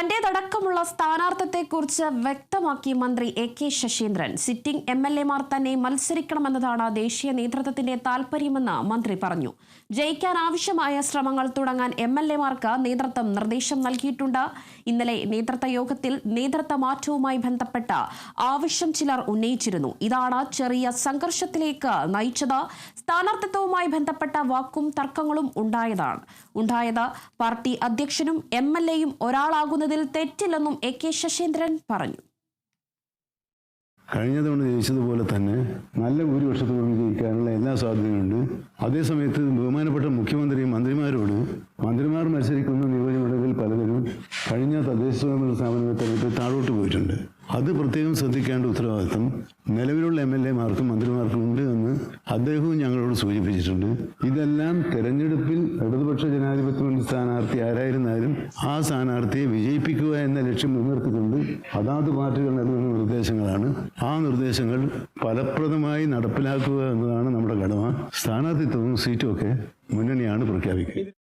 തന്റേതടക്കമുള്ള സ്ഥാനാർത്ഥത്തെക്കുറിച്ച് വ്യക്തമാക്കി മന്ത്രി A K Saseendran. Sitting M L എമാർ തന്നെ മത്സരിക്കണമെന്നതാണ് ദേശീയ നേതൃത്വത്തിന്റെ താൽപര്യമെന്ന് മന്ത്രി പറഞ്ഞു. ജയിക്കാൻ ആവശ്യമായ ശ്രമങ്ങൾ തുടങ്ങാൻ എം എൽ എമാർക്ക് നേതൃത്വം നിർദ്ദേശം നൽകിയിട്ടുണ്ട്. ഇന്നലെ നേതൃത്വ യോഗത്തിൽ നേതൃത്വ മാറ്റവുമായി ബന്ധപ്പെട്ട ആവശ്യം ചിലർ ഉന്നയിച്ചിരുന്നു. ഇതാണ് ചെറിയ സംഘർഷത്തിലേക്ക് നയിച്ചത്. സ്ഥാനാർത്ഥിത്വവുമായി ബന്ധപ്പെട്ട വാക്കും തർക്കങ്ങളും ഉണ്ടായതാണ്. ഉണ്ടായത് പാർട്ടി അധ്യക്ഷനും എം എൽ എയും ഒരാളാകുന്നതിൽ തെറ്റില്ലെന്നും എ കെ ശശീന്ദ്രൻ പറഞ്ഞു. കഴിഞ്ഞ തവണ ജയിച്ചതുപോലെ തന്നെ നല്ല ഭൂരിപക്ഷത്തോടും ജയിക്കാനുള്ള എല്ലാ സാധ്യതയുണ്ട് അതേസമയത്ത് ബഹുമാനപ്പെട്ട മുഖ്യമന്ത്രിയും മന്ത്രിമാരോട് മന്ത്രിമാർ മത്സരിക്കുന്ന നിയോജകമണ്ഡലത്തിൽ പലതിനും കഴിഞ്ഞ തദ്ദേശ സ്വയംഭരണ സ്ഥാപനങ്ങളെ തെരഞ്ഞെടുപ്പ് താഴോട്ട് പോയിട്ടുണ്ട്. അത് പ്രത്യേകം ശ്രദ്ധിക്കേണ്ട ഉത്തരവാദിത്തം നിലവിലുള്ള എം എൽ എമാർക്കും മന്ത്രിമാർക്കും ഉണ്ട് എന്ന് അദ്ദേഹവും ഞങ്ങളോട് സൂചിപ്പിച്ചിട്ടുണ്ട്. ഇതെല്ലാം തെരഞ്ഞെടുപ്പിൽ ഇടതുപക്ഷ ജനാധിപത്യ മുന്നണി സ്ഥാനാർത്ഥി ആരായിരുന്നാലും ആ സ്ഥാനാർത്ഥിയെ വിജയിപ്പിക്കുക എന്ന ലക്ഷ്യം മുൻനിർത്തിക്കൊണ്ട് അതാത് പാർട്ടികൾ നൽകുന്ന നിർദ്ദേശങ്ങളാണ്. ആ നിർദ്ദേശങ്ങൾ ഫലപ്രദമായി നടപ്പിലാക്കുക എന്നതാണ് നമ്മുടെ കടമ. സ്ഥാനാർത്ഥിത്വവും സീറ്റും ഒക്കെ മുന്നണിയാണ് പ്രഖ്യാപിക്കുക.